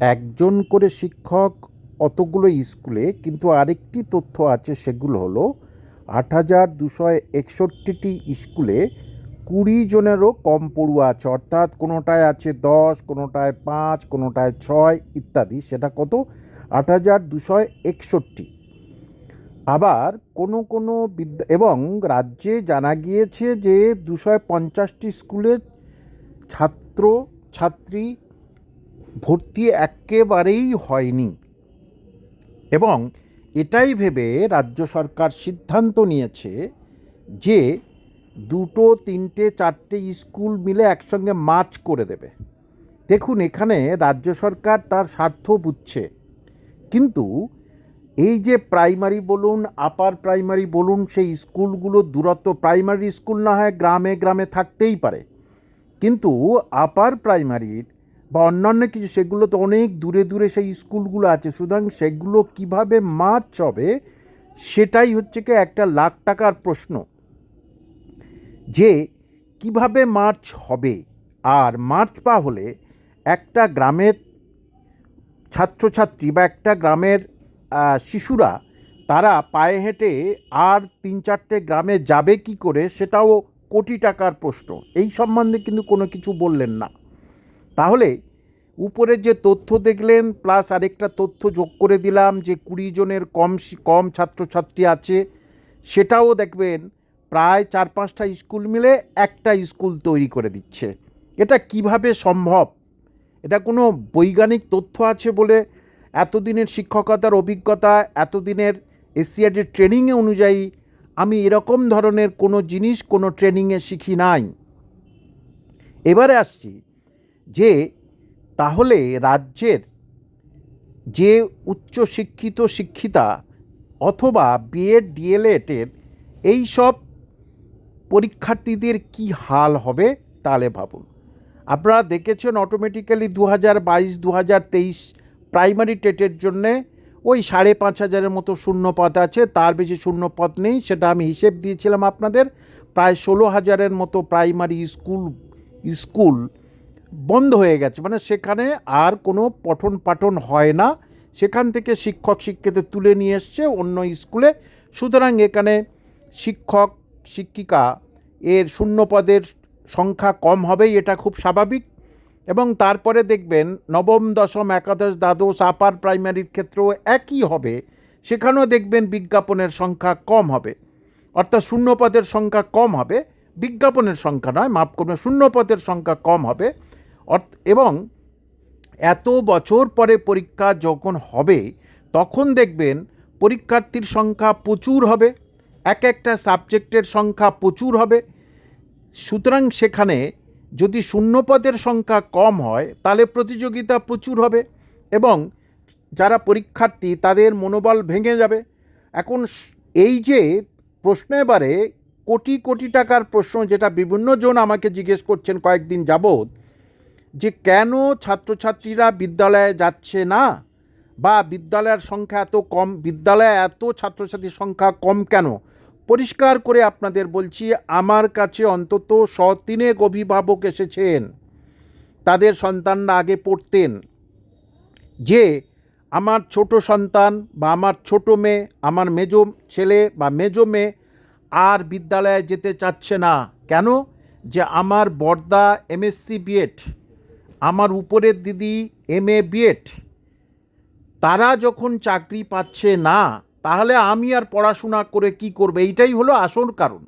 একজন করে শিক্ষক অতগুলো স্কুলে, কিন্তু আরেকটি তথ্য আছে সেগুলো হলো, আট হাজার দুশো একষট্টিটি স্কুলে কুড়ি জনেরও কম পড়ুয়া আছে, অর্থাৎ কোনোটায় আছে দশ, কোনোটায় পাঁচ, কোনোটায় ছয় ইত্যাদি, সেটা কত? আট হাজার দুশো একষট্টি। আবার কোনো কোনো বিদ্যা, এবং রাজ্যে জানা গিয়েছে যে দুশো পঞ্চাশটি স্কুলে ছাত্র, ছাত্রী ভর্তি একেবারেই হয়নি। এবং এটাই ভেবে রাজ্য সরকার সিদ্ধান্ত নিয়েছে যে দুটো, তিনটে, চারটে স্কুল মিলে একসঙ্গে মার্চ করে দেবে। দেখুন, এখানে রাজ্য সরকার তার স্বার্থ বুঝছে। কিন্তু এই যে প্রাইমারি বলুন, আপার প্রাইমারি বলুন, সেই স্কুলগুলো দূরত্ব, প্রাইমারি স্কুল না হয় গ্রামে গ্রামে থাকতেই পারে। কিন্তু আপার প্রাইমারির বা অন্যান্য কিছু, সেগুলো তো অনেক দূরে দূরে সেই স্কুলগুলো আছে। সুতরাং সেগুলো কীভাবে মার্চ হবে, সেটাই হচ্ছে কি একটা লাখ টাকার প্রশ্ন। যে কীভাবে মার্চ হবে, আর মার্চ পা হলে একটা গ্রামের ছাত্রছাত্রী বা একটা গ্রামের শিশুরা, তারা পায়ে হেঁটে আর তিন চারটে গ্রামে যাবে কি করে, সেটাও কোটি টাকার প্রশ্ন। এই সম্বন্ধে কিন্তু কোনো কিছু বললেন না। তাহলে উপরে যে তথ্য দেখলেন প্লাস আরেকটা তথ্য যোগ করে দিলাম যে কুড়ি জনের কম কম ছাত্রছাত্রী আছে, সেটাও দেখবেন প্রায় চার পাঁচটা স্কুল মিলে একটা স্কুল তৈরি করে দিচ্ছে। এটা কীভাবে সম্ভব? এটা কোনো বৈজ্ঞানিক তথ্য আছে বলে এতদিনের শিক্ষকতার অভিজ্ঞতা, এতদিনের এসিআরডির ট্রেনিংয়ে অনুযায়ী আমি এরকম ধরনের কোনো জিনিস কোনো ট্রেনিংয়ে শিখি নাই। এবারে আসছি যে তাহলে রাজ্যের যে উচ্চ শিক্ষিত শিক্ষিতা অথবা বিএড ডিএলএডের এই সব পরীক্ষার্থীদের কি হাল হবে তাহলে ভাবুন। আপনারা দেখেছেন অটোমেটিক্যালি দু হাজার বাইশ দু হাজার তেইশ প্রাইমারি টেটের জন্যে ওই সাড়ে পাঁচ হাজারের মতো শূন্যপদ আছে, তার বেশি শূন্যপদ নেই, সেটা আমি হিসেব দিয়েছিলাম আপনাদের। প্রায় ষোলো হাজারের মতো প্রাইমারি স্কুল স্কুল বন্ধ হয়ে গেছে। মানে সেখানে আর কোনো পঠন পাঠন হয় না। সেখান থেকে শিক্ষক শিক্ষিত তুলে নিয়ে এসছে অন্য স্কুলে। সুতরাং এখানে শিক্ষক, শিক্ষিকা এর শূন্য পদের সংখ্যা কম হবেই, এটা খুব স্বাভাবিক। এবং তারপরে দেখবেন নবম, দশম, একাদশ, দ্বাদশ, আপার প্রাইমারির ক্ষেত্রেও একই হবে। সেখানেও দেখবেন বিজ্ঞাপনের সংখ্যা কম হবে। অর্থাৎ শূন্য পদের সংখ্যা কম হবে। বিজ্ঞাপনের সংখ্যা নয় মাপ করবে শূন্য পদের সংখ্যা কম হবে। এবং এত বছর পরে পরীক্ষা যখন হবে, তখন দেখবেন পরীক্ষার্থীর সংখ্যা প্রচুর হবে, এক একটা সাবজেক্টের সংখ্যা প্রচুর হবে। সুতরাং সেখানে যদি শূন্যপদের সংখ্যা কম হয়, তাহলে প্রতিযোগিতা প্রচুর হবে, এবং যারা পরীক্ষার্থী তাদের মনোবল ভেঙে যাবে। এখন এই যে প্রশ্ন এবারে, কোটি কোটি টাকার প্রশ্ন, যেটা বিভিন্ন জন আমাকে জিজ্ঞেস করছেন কয়েকদিন যাবৎ যে কেন ছাত্রছাত্রীরা বিদ্যালয়ে যাচ্ছে না? বা বিদ্যালয়ের সংখ্যা এত কম, বিদ্যালয়ে এত ছাত্রছাত্রীর সংখ্যা কম কেন? পরিষ্কার করে আপনাদের বলছি, আমার কাছে অন্তত শ অভিভাবক এসেছেন। তাদের সন্তানরা আগে পড়তেন। যে আমার ছোট সন্তান বা আমার ছোট মেয়ে, আমার মেজো ছেলে বা মেজো মেয়ে আর বিদ্যালয়ে যেতে চাচ্ছে না। কেন? যে আমার বর্দা এমএসসি বিএড আমার উপরের দিদি এম এ বিএড। তারা যখন চাকরি পাচ্ছে না, তাহলে আমি আর পড়াশোনা করে কি করবে? এইটাই হলো আসল কারণ।